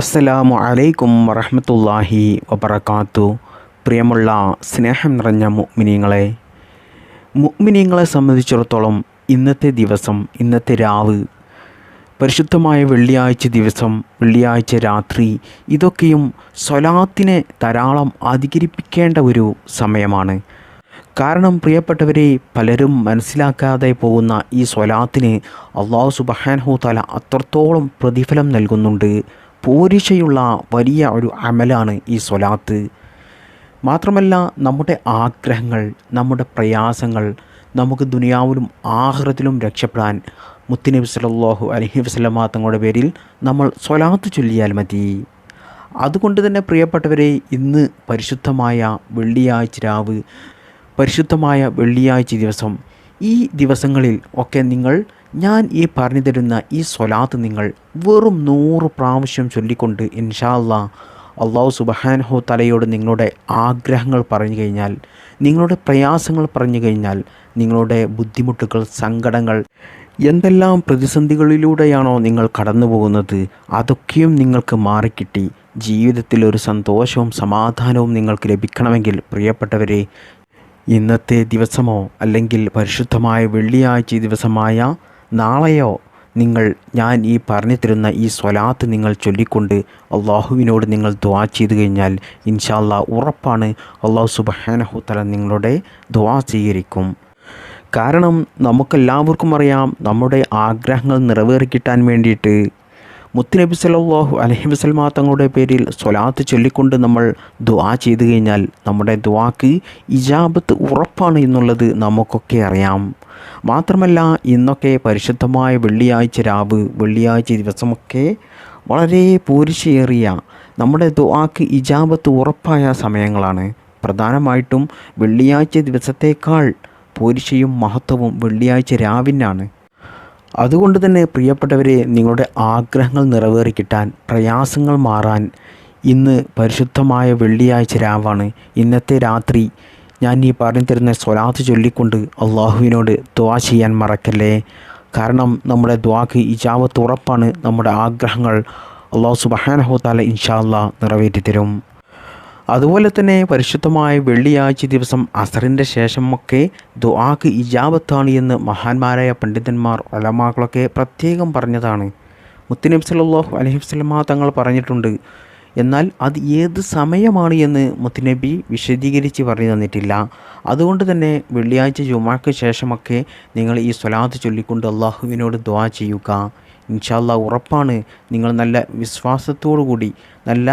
അസ്സലാമു അലൈക്കും വറഹമത്തല്ലാഹി വബർക്കാത്തു പ്രിയമുള്ള സ്നേഹം നിറഞ്ഞ മുഅ്മിനീങ്ങളെ മുഅ്മിനീങ്ങളെ സംബന്ധിച്ചിടത്തോളം ഇന്നത്തെ ദിവസം ഇന്നത്തെ രാവ് പരിശുദ്ധമായ വെള്ളിയാഴ്ച ദിവസം വെള്ളിയാഴ്ച രാത്രി ഇതൊക്കെയും സ്വലാത്തിനെ ധാരാളം അധികരിപ്പിക്കേണ്ട ഒരു സമയമാണ്. കാരണം പ്രിയപ്പെട്ടവരെ പലരും മനസ്സിലാക്കാതെ പോകുന്ന ഈ സ്വലാത്തിന് അള്ളാഹു സുബഹാൻഹു തല അത്രത്തോളം പ്രതിഫലം നൽകുന്നുണ്ട്. പോരിശയുള്ള വലിയ ഒരു അമലാണ് ഈ സ്വലാത്ത്. മാത്രമല്ല നമ്മുടെ ആഗ്രഹങ്ങൾ നമ്മുടെ പ്രയാസങ്ങൾ നമുക്ക് ദുനിയാവിലും ആഹ്റത്തിലും രക്ഷപ്പെടാൻ മുത്തുനബി സല്ലല്ലാഹു അലഹി വസല്ലമ തങ്ങളുടെ പേരിൽ നമ്മൾ സ്വലാത്ത് ചൊല്ലിയാൽ മതി. അതുകൊണ്ട് തന്നെ പ്രിയപ്പെട്ടവരെ ഇന്ന് പരിശുദ്ധമായ വെള്ളിയാഴ്ച രാവ് പരിശുദ്ധമായ വെള്ളിയാഴ്ച ദിവസം ഈ ദിവസങ്ങളിൽ ഒക്കെ നിങ്ങൾ ഞാൻ ഈ പറഞ്ഞു തരുന്ന ഈ സ്വലാത്ത് നിങ്ങൾ വെറും നൂറ് പ്രാവശ്യം ചൊല്ലിക്കൊണ്ട് ഇൻഷാല്ല അള്ളാഹു സുബഹാൻഹു തലയോട് നിങ്ങളുടെ ആഗ്രഹങ്ങൾ പറഞ്ഞു കഴിഞ്ഞാൽ നിങ്ങളുടെ പ്രയാസങ്ങൾ പറഞ്ഞു കഴിഞ്ഞാൽ നിങ്ങളുടെ ബുദ്ധിമുട്ടുകൾ സങ്കടങ്ങൾ എന്തെല്ലാം പ്രതിസന്ധികളിലൂടെയാണോ നിങ്ങൾ കടന്നു പോകുന്നത് അതൊക്കെയും നിങ്ങൾക്ക് മാറിക്കിട്ടി. ജീവിതത്തിൽ ഒരു സന്തോഷവും സമാധാനവും നിങ്ങൾക്ക് ലഭിക്കണമെങ്കിൽ പ്രിയപ്പെട്ടവരെ ഇന്നത്തെ ദിവസമോ അല്ലെങ്കിൽ പരിശുദ്ധമായ വെള്ളിയാഴ്ച ദിവസമായ നാളെയോ നിങ്ങൾ ഞാൻ ഈ പറഞ്ഞു തരുന്ന ഈ സ്വലാത്ത് നിങ്ങൾ ചൊല്ലിക്കൊണ്ട് അള്ളാഹുവിനോട് നിങ്ങൾ ദുവാ ചെയ്തു കഴിഞ്ഞാൽ ഇൻഷാല്ല ഉറപ്പാണ് അള്ളാഹു സുബഹാനഹു തല നിങ്ങളുടെ ദുവാ സ്വീകരിക്കും. കാരണം നമുക്കെല്ലാവർക്കും അറിയാം നമ്മുടെ ആഗ്രഹങ്ങൾ നിറവേറിക്കിട്ടാൻ വേണ്ടിയിട്ട് മുത്തുനബി സല്ലല്ലാഹു അലൈഹി വസല്ലമ തങ്ങളുടെ പേരിൽ സ്വലാത്ത് ചൊല്ലിക്കൊണ്ട് നമ്മൾ ദുആ ചെയ്തു കഴിഞ്ഞാൽ നമ്മുടെ ദുആക്ക് ഇജാബത്ത് ഉറപ്പാണ് എന്നുള്ളത് നമുക്കൊക്കെ അറിയാം. മാത്രമല്ല ഇന്നൊക്കെ പരിശുദ്ധമായ വെള്ളിയാഴ്ച രാവ് വെള്ളിയാഴ്ച ദിവസമൊക്കെ വളരെ പൂരിശേറിയ നമ്മുടെ ദുആക്ക് ഇജാബത്ത് ഉറപ്പായ സമയങ്ങളാണ്. പ്രധാനമായിട്ടും വെള്ളിയാഴ്ച ദിവസത്തേക്കാൾ പൂരിശയും മഹത്വവും വെള്ളിയാഴ്ച രാവിനാണ്. അതുകൊണ്ട് തന്നെ പ്രിയപ്പെട്ടവരെ നിങ്ങളുടെ ആഗ്രഹങ്ങൾ നിറവേറി കിട്ടാൻ പ്രയാസങ്ങൾ മാറാൻ ഇന്ന് പരിശുദ്ധമായ വെള്ളിയാഴ്ച രാവാണ്. ഇന്നത്തെ രാത്രി ഞാൻ ഈ പറഞ്ഞു തരുന്ന സ്വലാത്ത് ചൊല്ലിക്കൊണ്ട് അള്ളാഹുവിനോട് ദ്വാ ചെയ്യാൻ മറക്കല്ലേ? കാരണം നമ്മുടെ ദ്വാക്ക് ഇജാവത്ത് ഉറപ്പാണ്. നമ്മുടെ ആഗ്രഹങ്ങൾ അള്ളാഹു സുബഹാനഹു താല ഇൻഷാ അല്ലാ നിറവേറ്റി തരും അതുപോലെ തന്നെ പരിശുദ്ധമായ വെള്ളിയാഴ്ച ദിവസം അസറിന്റെ ശേഷമൊക്കെ ദുആക്ക് ഇജാബത്താണ് എന്ന് മഹാന്മാരായ പണ്ഡിതന്മാർ അലമാക്കളൊക്കെ പ്രത്യേകം പറഞ്ഞതാണ്. മുത്തുനബി സല്ലല്ലാഹു അലൈഹി വസല്ലമ തങ്ങൾ പറഞ്ഞിട്ടുണ്ട് എന്നാൽ അത് ഏത് സമയമാണ് എന്ന് മുത്തുനബി വിശദീകരിച്ച് പറഞ്ഞു തന്നിട്ടില്ല. അതുകൊണ്ട് തന്നെ വെള്ളിയാഴ്ച ജുമാക്ക് ശേഷമൊക്കെ നിങ്ങൾ ഈ സ്വലാത്ത് ചൊല്ലിക്കൊണ്ട് അള്ളാഹുവിനോട് ദ്വാ ചെയ്യുക. ഇൻഷാല്ല ഉറപ്പാണ് നിങ്ങൾ നല്ല വിശ്വാസത്തോടു കൂടി നല്ല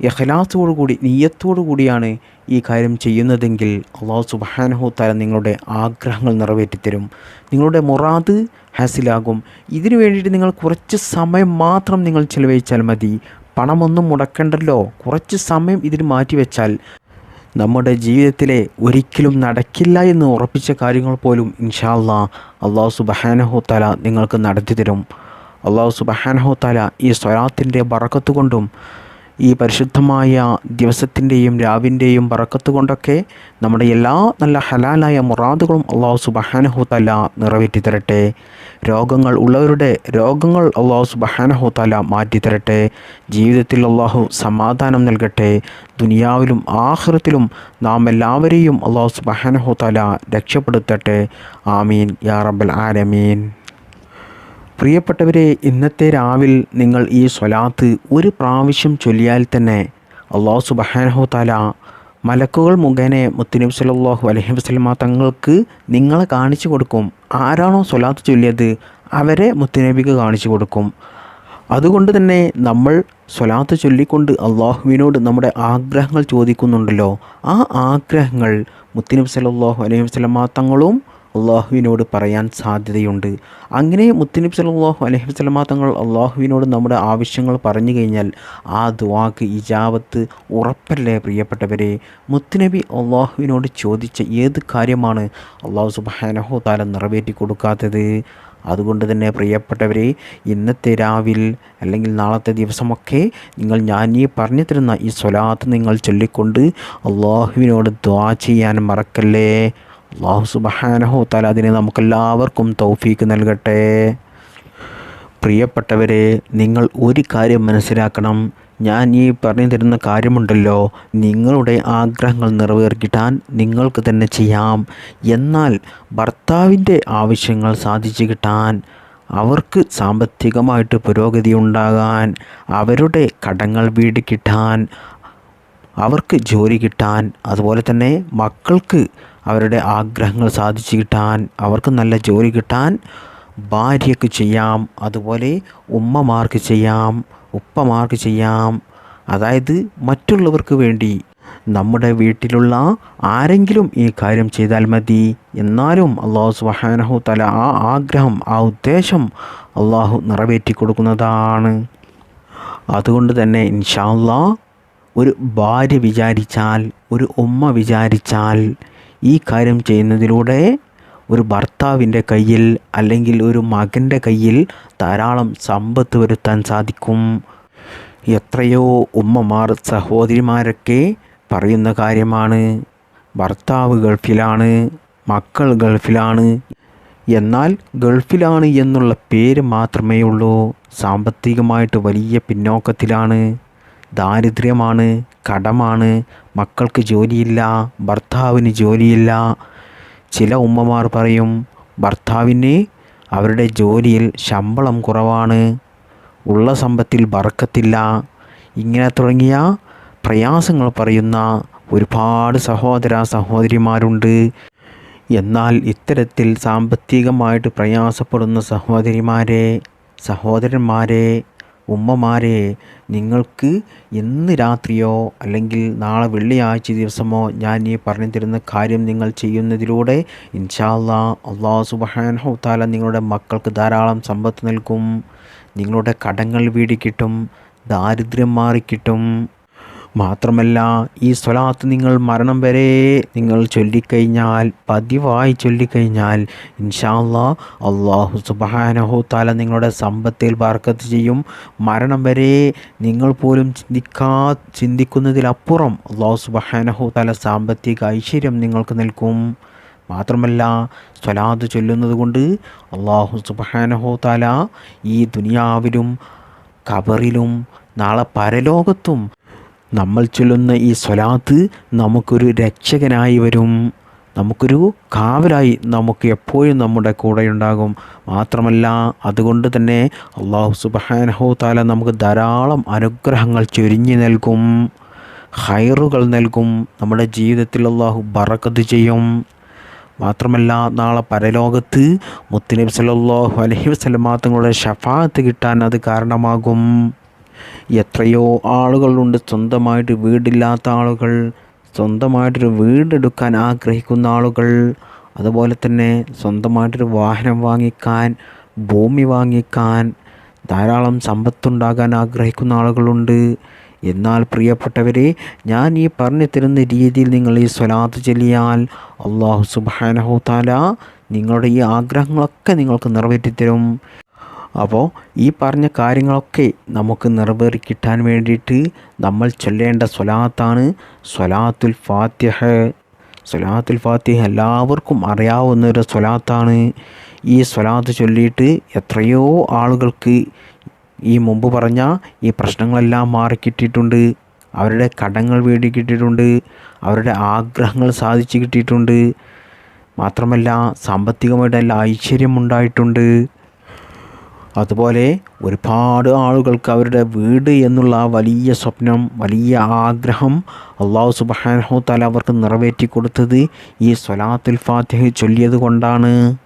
ഇഖ്ലാസോടു കൂടി നീയത്തോടു കൂടിയാണ് ഈ കാര്യം ചെയ്യുന്നതെങ്കിൽ അള്ളാഹു സുബാനഹു താല നിങ്ങളുടെ ആഗ്രഹങ്ങൾ നിറവേറ്റിത്തരും. നിങ്ങളുടെ മുറാദ് ഹാസിലാകും. ഇതിനു വേണ്ടിയിട്ട് നിങ്ങൾ കുറച്ച് സമയം മാത്രം നിങ്ങൾ ചിലവഴിച്ചാൽ മതി. പണമൊന്നും മുടക്കണ്ടല്ലോ. കുറച്ച് സമയം ഇതിന് മാറ്റിവെച്ചാൽ നമ്മുടെ ജീവിതത്തിലെ ഒരിക്കലും നടക്കില്ല എന്ന് ഉറപ്പിച്ച കാര്യങ്ങൾ പോലും ഇൻഷാ ഇൻഷാല്ലാ അള്ളാഹു സുബഹാനഹു താല നിങ്ങൾക്ക് നടത്തി തരും അള്ളാഹു സുബഹാനഹു താല ഈ സ്വലാത്തിന്റെ ബറക്കത്ത് കൊണ്ടും ഈ പരിശുദ്ധമായ ദിവസത്തിന്റെയും രാവിന്റെയും ബറക്കത്ത് കൊണ്ടൊക്കെ നമ്മുടെ എല്ലാ നല്ല ഹലാലായ മുറാദുകളും അള്ളാഹു സുബഹാനഹു തല നിറവേറ്റി തരട്ടെ രോഗങ്ങൾ ഉള്ളവരുടെ രോഗങ്ങൾ അള്ളാഹു സുബഹാനഹു മാറ്റി തരട്ടെ ജീവിതത്തിൽ അള്ളാഹു സമാധാനം നൽകട്ടെ. ദുനിയാവിലും ആഹൃത്തിലും നാം എല്ലാവരെയും അള്ളാഹു സുബഹാനഹു തല രക്ഷപ്പെടുത്തട്ടെ. ആമീൻ. യാ റബ്ബൽ ആലമീൻ. പ്രിയപ്പെട്ടവരെ ഇന്നത്തെ രാവിൽ നിങ്ങൾ ഈ സ്വലാത്ത് ഒരു പ്രാവശ്യം ചൊല്ലിയാൽ തന്നെ അള്ളാഹു സുബഹാനഹു താല മലക്കുകൾ മുഖേന മുത്തുനബി സലാഹു അലഹി വസ്ലമ തങ്ങൾക്ക് നിങ്ങളെ കാണിച്ചു കൊടുക്കും. ആരാണോ സ്വലാത്ത് ചൊല്ലിയത് അവരെ മുത്തുനബിക്ക് കാണിച്ചു കൊടുക്കും. അതുകൊണ്ട് തന്നെ നമ്മൾ സ്വലാത്ത് ചൊല്ലിക്കൊണ്ട് അള്ളാഹുവിനോട് നമ്മുടെ ആഗ്രഹങ്ങൾ ചോദിക്കുന്നുണ്ടല്ലോ. ആ ആഗ്രഹങ്ങൾ മുത്തുനബി സലാഹു അലൈഹി വസ്ലമ തങ്ങളും അള്ളാഹുവിനോട് പറയാൻ സാധ്യതയുണ്ട്. അങ്ങനെ മുത്തനബി സല്ലല്ലാഹു അലൈഹി വസല്ലമ തങ്ങൾ അള്ളാഹുവിനോട് നമ്മുടെ ആവശ്യങ്ങൾ പറഞ്ഞു കഴിഞ്ഞാൽ ആ ദുവാക്ക് ഇജാവത്ത് ഉറപ്പല്ലേ പ്രിയപ്പെട്ടവരെ? മുത്തുനബി അള്ളാഹുവിനോട് ചോദിച്ച ഏത് കാര്യമാണ് അള്ളാഹു സുബാനഹു താല നിറവേറ്റി കൊടുക്കാത്തത്? അതുകൊണ്ട് തന്നെ പ്രിയപ്പെട്ടവരെ ഇന്നത്തെ രാവിൽ അല്ലെങ്കിൽ നാളത്തെ ദിവസമൊക്കെ നിങ്ങൾ ഞാൻ ഈ പറഞ്ഞു തരുന്ന ഈ സ്വലാത്ത് നിങ്ങൾ ചൊല്ലിക്കൊണ്ട് അള്ളാഹുവിനോട് ദ്വാ ചെയ്യാൻ മറക്കല്ലേ? അള്ളാഹു സുബഹാനഹു താല അതിന് നമുക്കെല്ലാവർക്കും തൗഫീക്ക് നൽകട്ടെ. പ്രിയപ്പെട്ടവരെ നിങ്ങൾ ഒരു കാര്യം മനസ്സിലാക്കണം. ഞാൻ ഈ പറഞ്ഞു തരുന്ന കാര്യമുണ്ടല്ലോ. നിങ്ങളുടെ ആഗ്രഹങ്ങൾ നിറവേറിക്കിട്ടാൻ നിങ്ങൾക്ക് തന്നെ ചെയ്യാം. എന്നാൽ ഭർത്താവിന്റെ ആവശ്യങ്ങൾ സാധിച്ചു കിട്ടാൻ അവർക്ക് സാമ്പത്തികമായിട്ട് പുരോഗതി ഉണ്ടാകാൻ അവരുടെ കടങ്ങൾ വീട് കിട്ടാൻ അവർക്ക് ജോലി കിട്ടാൻ അതുപോലെ തന്നെ മക്കൾക്ക് അവരുടെ ആഗ്രഹങ്ങൾ സാധിച്ചു കിട്ടാൻ അവർക്ക് നല്ല ജോലി കിട്ടാൻ ഭാര്യയ്ക്ക് ചെയ്യാം അതുപോലെ ഉമ്മമാർക്ക് ചെയ്യാം ഉപ്പമാർക്ക് ചെയ്യാം. അതായത് മറ്റുള്ളവർക്ക് വേണ്ടി നമ്മുടെ വീട്ടിലുള്ള ആരെങ്കിലും ഈ കാര്യം ചെയ്താൽ മതി. എന്നാലും അള്ളാഹു സുബാനഹു തല ആ ആഗ്രഹം ആ ഉദ്ദേശം അള്ളാഹു നിറവേറ്റി കൊടുക്കുന്നതാണ്. അതുകൊണ്ട് തന്നെ ഇൻഷാല്ലാ ഒരു ഭാര്യ വിചാരിച്ചാൽ ഒരു ഉമ്മ വിചാരിച്ചാൽ ഈ കാര്യം ചെയ്യുന്നതിലൂടെ ഒരു ഭർത്താവിന്റെ കയ്യിൽ അല്ലെങ്കിൽ ഒരു മകന്റെ കയ്യിൽ ധാരാളം സമ്പത്ത് വരുത്താൻ സാധിക്കും. എത്രയോ ഉമ്മമാർ സഹോദരിമാരൊക്കെ പറയുന്ന കാര്യമാണ്. ഭർത്താവ് ഗൾഫിലാണ് മക്കൾ ഗൾഫിലാണ്. എന്നാൽ ഗൾഫിലാണ് എന്നുള്ള പേര് മാത്രമേ ഉള്ളൂ സാമ്പത്തികമായിട്ട് വലിയ പിന്നോക്കത്തിലാണ്. ദാരിദ്ര്യമാണ് കടമാണ് മക്കൾക്ക് ജോലിയില്ല ഭർത്താവിന് ജോലിയില്ല. ചില ഉമ്മമാർ പറയും ഭർത്താവിന് അവരുടെ ജോലിയിൽ ശമ്പളം കുറവാണ് ഉള്ള സമ്പത്തിൽ ബറക്കത്തില്ല ഇങ്ങനെ തുടങ്ങിയ പ്രയാസങ്ങൾ പറയുന്ന ഒരുപാട് സഹോദര സഹോദരിമാരുണ്ട്. എന്നാൽ ഇത്തരത്തിൽ സാമ്പത്തികമായിട്ട് പ്രയാസപ്പെടുന്ന സഹോദരിമാരെ സഹോദരന്മാരെ ഉമ്മമാരെ നിങ്ങൾക്ക് ഇന്ന് രാത്രിയോ അല്ലെങ്കിൽ നാളെ വെള്ളിയാഴ്ച ദിവസമോ ഞാൻ ഈ പറഞ്ഞു തരുന്ന കാര്യം നിങ്ങൾ ചെയ്യുന്നതിലൂടെ ഇൻഷാല്ലാ അള്ളാഹു സുബാനഹുത്താല താല നിങ്ങളുടെ മക്കൾക്ക് ധാരാളം സമ്പത്ത് നൽകും. നിങ്ങളുടെ കടങ്ങൾ വീടിക്കിട്ടും ദാരിദ്ര്യം മാറിക്കിട്ടും മാത്രമല്ല ഈ സ്വലാത്ത് നിങ്ങൾ മരണം വരെ നിങ്ങൾ ചൊല്ലിക്കഴിഞ്ഞാൽ പതിവായി ചൊല്ലിക്കഴിഞ്ഞാൽ ഇൻഷാല്ലാ അള്ളാഹു സുബാനഹു താല നിങ്ങളുടെ സമ്പത്തിൽ ബർക്കത്ത് ചെയ്യും. മരണം വരെ നിങ്ങൾ പോലും ചിന്തിക്കാ ചിന്തിക്കുന്നതിലപ്പുറം അള്ളാഹു സുബാനഹു താല സാമ്പത്തിക ഐശ്വര്യം നിങ്ങൾക്ക് നൽകും. മാത്രമല്ല സ്വലാത്ത് ചൊല്ലുന്നത് കൊണ്ട് അള്ളാഹു സുബാനഹു താല ഈ ദുനിയാവിലും കബറിലും നാളെ പരലോകത്തും നമ്മൾ ചൊല്ലുന്ന ഈ സ്വലാത്ത് നമുക്കൊരു രക്ഷകനായി വരും. നമുക്കൊരു കാവലായി നമുക്ക് എപ്പോഴും നമ്മുടെ കൂടെ ഉണ്ടാകും. മാത്രമല്ല അതുകൊണ്ട് തന്നെ അള്ളാഹു സുബാനഹു താല നമുക്ക് ധാരാളം അനുഗ്രഹങ്ങൾ ചൊരിഞ്ഞു നൽകും. ഹൈറുകൾ നൽകും. നമ്മുടെ ജീവിതത്തിൽ അള്ളാഹു ബറക്കത്ത് ചെയ്യും. മാത്രമല്ല നാളെ പരലോകത്ത് മുത്തനബ് സലാഹു അലഹി വസ്ലമാ തങ്ങളുടെ ഷഫാത്ത് കിട്ടാൻ അത് കാരണമാകും. എത്രയോ ആളുകളുണ്ട്. സ്വന്തമായിട്ട് വീടില്ലാത്ത ആളുകൾ സ്വന്തമായിട്ടൊരു വീടെടുക്കാൻ ആഗ്രഹിക്കുന്ന ആളുകൾ അതുപോലെ തന്നെ സ്വന്തമായിട്ടൊരു വാഹനം വാങ്ങിക്കാൻ ഭൂമി വാങ്ങിക്കാൻ ധാരാളം സമ്പത്തുണ്ടാകാൻ ആഗ്രഹിക്കുന്ന ആളുകളുണ്ട്. എന്നാൽ പ്രിയപ്പെട്ടവരെ ഞാൻ ഈ പറഞ്ഞു തരുന്ന രീതിയിൽ നിങ്ങൾ ഈ സ്വലാത്ത് ചൊല്ലിയാൽ അള്ളാഹു സുബാനഹു താല നിങ്ങളുടെ ഈ ആഗ്രഹങ്ങളൊക്കെ നിങ്ങൾക്ക് നിറവേറ്റിത്തരും. അപ്പോൾ ഈ പറഞ്ഞ കാര്യങ്ങളൊക്കെ നമുക്ക് നിറവേറി കിട്ടാൻ വേണ്ടിയിട്ട് നമ്മൾ ചൊല്ലേണ്ട സ്വലാത്താണ് സ്വലാത്തുൽ ഫാത്തിഹ. സ്വലാത്തുൽ ഫാത്തിഹ എല്ലാവർക്കും അറിയാവുന്ന ഒരു സ്വലാത്താണ്. ഈ സ്വലാത്ത് ചൊല്ലിയിട്ട് എത്രയോ ആളുകൾക്ക് ഈ മുമ്പ് പറഞ്ഞ ഈ പ്രശ്നങ്ങളെല്ലാം മാറിക്കിട്ടിയിട്ടുണ്ട് അവരുടെ കടങ്ങൾ വീടി കിട്ടിയിട്ടുണ്ട്. അവരുടെ ആഗ്രഹങ്ങൾ സാധിച്ചു കിട്ടിയിട്ടുണ്ട്. മാത്രമല്ല സാമ്പത്തികമായിട്ട് നല്ല ഐശ്വര്യം ഉണ്ടായിട്ടുണ്ട്. അതുപോലെ ഒരുപാട് ആളുകൾക്ക് അവരുടെ വീട് എന്നുള്ള വലിയ സ്വപ്നം വലിയ ആഗ്രഹം അള്ളാഹു സുബാനഹു താല അവർക്ക് നിറവേറ്റി കൊടുത്തത് ഈ സ്വലാത്തുൽ ഫാത്തിഹ ചൊല്ലിയത് കൊണ്ടാണ്.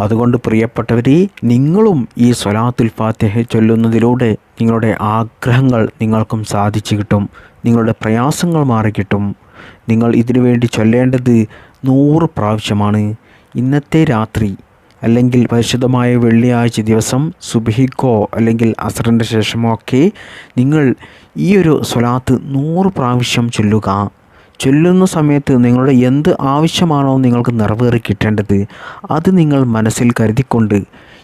അതുകൊണ്ട് പ്രിയപ്പെട്ടവർ നിങ്ങളും ഈ സ്വലാത്തുൽ ഫാത്തിഹ ചൊല്ലുന്നതിലൂടെ നിങ്ങളുടെ ആഗ്രഹങ്ങൾ നിങ്ങൾക്കും സാധിച്ചു കിട്ടും നിങ്ങളുടെ പ്രയാസങ്ങൾ മാറിക്കിട്ടും നിങ്ങൾ ഇതിനു വേണ്ടി ചൊല്ലേണ്ടത് നൂറ് പ്രാവശ്യമാണ്. ഇന്നത്തെ രാത്രി അല്ലെങ്കിൽ പരിശുദ്ധമായ വെള്ളിയാഴ്ച ദിവസം സുബഹിക്കോ അല്ലെങ്കിൽ അസറിന്റെ ശേഷമോ ഒക്കെ നിങ്ങൾ ഈ ഒരു സ്വലാത്ത് നൂറ് പ്രാവശ്യം ചൊല്ലുക. ചൊല്ലുന്ന സമയത്ത് നിങ്ങളുടെ എന്ത് ആവശ്യമാണോ നിങ്ങൾക്ക് നിറവേറി കിട്ടേണ്ടത് അത് നിങ്ങൾ മനസ്സിൽ കരുതിക്കൊണ്ട്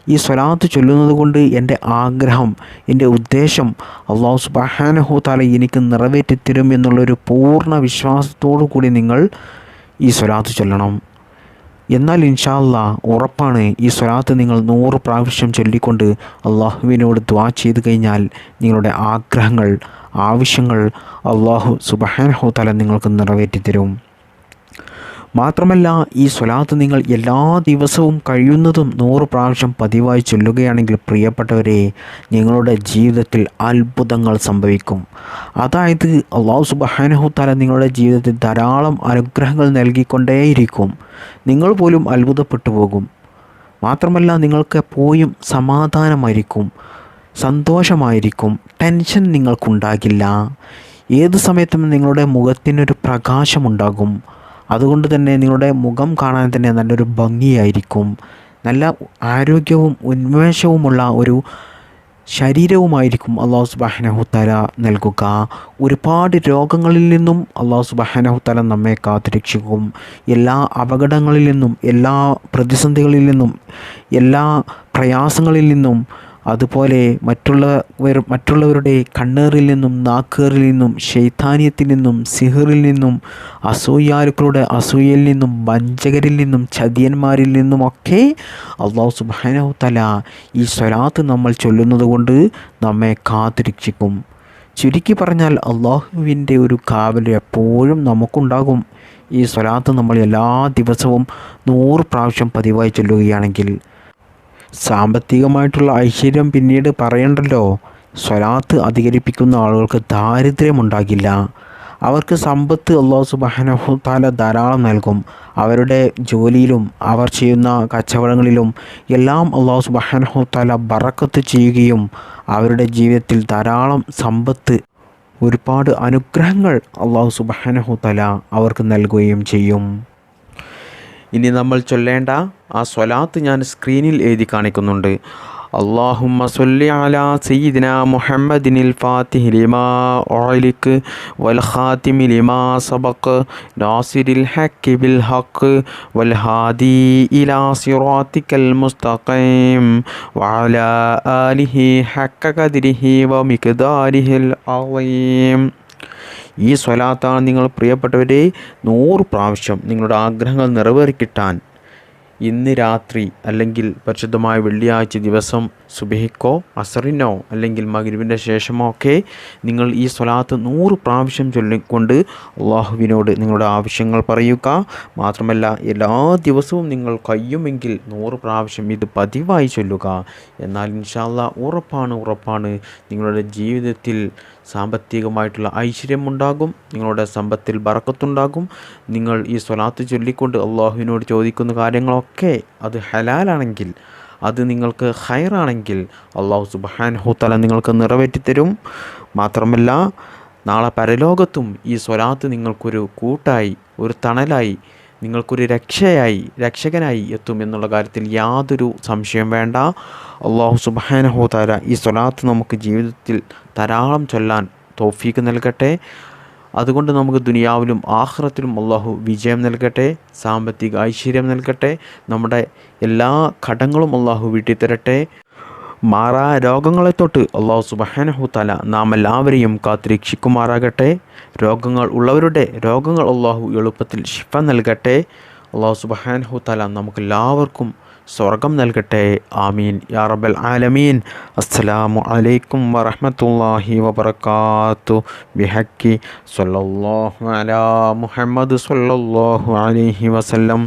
ഈ സ്വലാത്ത് ചൊല്ലുന്നത് കൊണ്ട് എന്റെ ആഗ്രഹം എന്റെ ഉദ്ദേശം അള്ളാഹു സുബാനഹു താല എനിക്ക് നിറവേറ്റിത്തരും എന്നുള്ളൊരു പൂർണ വിശ്വാസത്തോടു കൂടി നിങ്ങൾ ഈ സ്വലാത്ത് ചൊല്ലണം. എന്നാൽ ഇൻഷാല്ല ഉറപ്പാണ് ഈ സ്വലാത്ത് നിങ്ങൾ നൂറ് പ്രാവശ്യം ചൊല്ലിക്കൊണ്ട് അള്ളാഹുവിനോട് ദ്വാ ചെയ്ത് കഴിഞ്ഞാൽ നിങ്ങളുടെ ആഗ്രഹങ്ങൾ ആവശ്യങ്ങൾ അള്ളാഹു സുബഹാനഹു തല നിങ്ങൾക്ക് നിറവേറ്റി തരും മാത്രമല്ല ഈ സ്വലാത്ത് നിങ്ങൾ എല്ലാ ദിവസവും കഴിയുന്നതും നൂറ് പ്രാവശ്യം പതിവായി ചൊല്ലുകയാണെങ്കിൽ പ്രിയപ്പെട്ടവരെ നിങ്ങളുടെ ജീവിതത്തിൽ അത്ഭുതങ്ങൾ സംഭവിക്കും. അതായത് അള്ളാഹു താല നിങ്ങളുടെ ജീവിതത്തിൽ ധാരാളം അനുഗ്രഹങ്ങൾ നൽകിക്കൊണ്ടേയിരിക്കും. നിങ്ങൾ പോലും അത്ഭുതപ്പെട്ടു പോകും. മാത്രമല്ല നിങ്ങൾക്ക് എപ്പോഴും സമാധാനമായിരിക്കും സന്തോഷമായിരിക്കും ടെൻഷൻ നിങ്ങൾക്കുണ്ടാകില്ല. ഏത് സമയത്തും നിങ്ങളുടെ മുഖത്തിനൊരു പ്രകാശമുണ്ടാകും. അതുകൊണ്ട് തന്നെ നിങ്ങളുടെ മുഖം കാണാൻ തന്നെ നല്ലൊരു ഭംഗിയായിരിക്കും. നല്ല ആരോഗ്യവും ഉന്മേഷവുമുള്ള ഒരു ശരീരവുമായിരിക്കും അള്ളാഹു സുബാഹനഹുത്തല നൽകുക. ഒരുപാട് രോഗങ്ങളിൽ നിന്നും അള്ളാഹു സുബാഹനഹുത്തല നമ്മെ കാത്തുരക്ഷിക്കും. എല്ലാ അപകടങ്ങളിൽ നിന്നും എല്ലാ പ്രതിസന്ധികളിൽ നിന്നും എല്ലാ പ്രയാസങ്ങളിൽ നിന്നും അതുപോലെ മറ്റുള്ളവർ മറ്റുള്ളവരുടെ കണ്ണേറിൽ നിന്നും നാക്കേറിൽ നിന്നും ശൈത്താനിയത്തിൽ നിന്നും സിഹറിൽ നിന്നും അസൂയാലുക്കളുടെ അസൂയയിൽ നിന്നും വഞ്ചകരിൽ നിന്നും ചതിയന്മാരിൽ നിന്നുമൊക്കെ അള്ളാഹു സുബാനഹു തല ഈ സ്വലാത്ത് നമ്മൾ ചൊല്ലുന്നത് കൊണ്ട് നമ്മെ കാത്തിരക്ഷിക്കും. ചുരുക്കി പറഞ്ഞാൽ അള്ളാഹുവിന്റെ ഒരു കാവൽ എപ്പോഴും നമുക്കുണ്ടാകും. ഈ സ്വലാത്ത് നമ്മൾ എല്ലാ ദിവസവും നൂറ് പ്രാവശ്യം പതിവായി ചൊല്ലുകയാണെങ്കിൽ സാമ്പത്തികമായിട്ടുള്ള ഐശ്വര്യം പിന്നീട് പറയണ്ടല്ലോ. സ്വലാത്ത് അധികരിപ്പിക്കുന്ന ആളുകൾക്ക് ദാരിദ്ര്യമുണ്ടാകില്ല. അവർക്ക് സമ്പത്ത് അള്ളാഹു താല ധാരാളം നൽകും. അവരുടെ ജോലിയിലും അവർ ചെയ്യുന്ന കച്ചവടങ്ങളിലും എല്ലാം അള്ളാഹു താല ബറക്കത്ത് ചെയ്യുകയും അവരുടെ ജീവിതത്തിൽ ധാരാളം സമ്പത്ത് ഒരുപാട് അനുഗ്രഹങ്ങൾ അള്ളാഹു താല അവർക്ക് നൽകുകയും ചെയ്യും. ഇനി നമ്മൾ ചൊല്ലേണ്ട ആ സ്വലാത്ത് ഞാൻ സ്ക്രീനിൽ എഴുതി കാണിക്കുന്നുണ്ട് اللهم صل على سيدنا محمد الفاتح لما أعلك والخاتم لما سبق ناصر الحق بالحق والهادي إلى صراطك المستقيم وعلى آله حق قدره ومقداره العظيم ഈ സ്വലാത്താണ് നിങ്ങൾ പ്രിയപ്പെട്ടവരെ നൂറ് പ്രാവശ്യം നിങ്ങളുടെ ആഗ്രഹങ്ങൾ നിറവേറിക്കിട്ടാൻ ഇന്ന് രാത്രി അല്ലെങ്കിൽ പരിശുദ്ധമായ വെള്ളിയാഴ്ച ദിവസം സുബഹിക്കോ അസറിനോ അല്ലെങ്കിൽ മകരുവിന്റെ ശേഷമോ ഒക്കെ നിങ്ങൾ ഈ സ്വലാത്ത് നൂറ് പ്രാവശ്യം ചൊല്ലിക്കൊണ്ട് അള്ളാഹുവിനോട് നിങ്ങളുടെ ആവശ്യങ്ങൾ പറയുക. മാത്രമല്ല എല്ലാ ദിവസവും നിങ്ങൾ കഴിയുമെങ്കിൽ നൂറ് പ്രാവശ്യം ഇത് പതിവായി ചൊല്ലുക. എന്നാൽ ഇൻഷാല്ല ഉറപ്പാണ് ഉറപ്പാണ് നിങ്ങളുടെ ജീവിതത്തിൽ സാമ്പത്തികമായിട്ടുള്ള ഐശ്വര്യമുണ്ടാകും നിങ്ങളുടെ സമ്പത്തിൽ ബറക്കത്തുണ്ടാകും. നിങ്ങൾ ഈ സ്വലാത്ത് ചൊല്ലിക്കൊണ്ട് അള്ളാഹുവിനോട് ചോദിക്കുന്ന കാര്യങ്ങളൊക്കെ അത് ഹലാലാണെങ്കിൽ അത് നിങ്ങൾക്ക് ഹൈറാണെങ്കിൽ അള്ളാഹു സുബാൻ ഹുത്തല നിങ്ങൾക്ക് നിറവേറ്റിത്തരും. മാത്രമല്ല നാളെ പരലോകത്തും ഈ സ്വലാത്ത് നിങ്ങൾക്കൊരു കൂട്ടായി ഒരു തണലായി നിങ്ങൾക്കൊരു രക്ഷയായി രക്ഷകനായി എത്തും എന്നുള്ള കാര്യത്തിൽ യാതൊരു സംശയം വേണ്ട. അള്ളാഹു സുബാനഹോ താര ഈ സ്വലാത്ത് നമുക്ക് ജീവിതത്തിൽ ധാരാളം ചൊല്ലാൻ തോഫീക്ക് നൽകട്ടെ. അതുകൊണ്ട് നമുക്ക് ദുനിയാവിലും ആഹ്റത്തിലും അള്ളാഹു വിജയം നൽകട്ടെ സാമ്പത്തിക ഐശ്വര്യം നൽകട്ടെ നമ്മുടെ എല്ലാ ഘടങ്ങളും അള്ളാഹു വീട്ടിത്തരട്ടെ മാറാ രോഗങ്ങളെ തൊട്ട് അള്ളാഹു സുബഹാനഹുത്തല നാം എല്ലാവരെയും കാത്തിരക്ഷിക്കുമാറാകട്ടെ. രോഗങ്ങൾ ഉള്ളവരുടെ രോഗങ്ങൾ അള്ളാഹു എളുപ്പത്തിൽ ശിഫ നൽകട്ടെ. അള്ളാഹു സുബഹാനഹുത്തല നമുക്കെല്ലാവർക്കും സ്വർഗം നൽകട്ടെ ആമീൻ യാ റബ്ബൽ ആലമീൻ അസ്സലാമു അലൈക്കും വറഹ്മത്തുള്ളാഹി വബറകാതു ബിഹക്കി സ്വല്ലല്ലാഹു അലാ മുഹമ്മദ് സ്വല്ലല്ലാഹു അലൈഹി വസല്ലം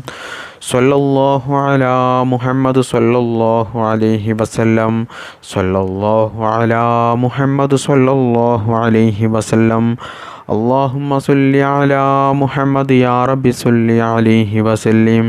സ്വല്ലല്ലാഹു അലാ മുഹമ്മദ് സ്വല്ലല്ലാഹു അലൈഹി വസല്ലം സ്വല്ലല്ലാഹു അലാ മുഹമ്മദ് സ്വല്ലല്ലാഹു അലൈഹി വസല്ലം اللهم صل على محمد يا رب صل عليه وسلم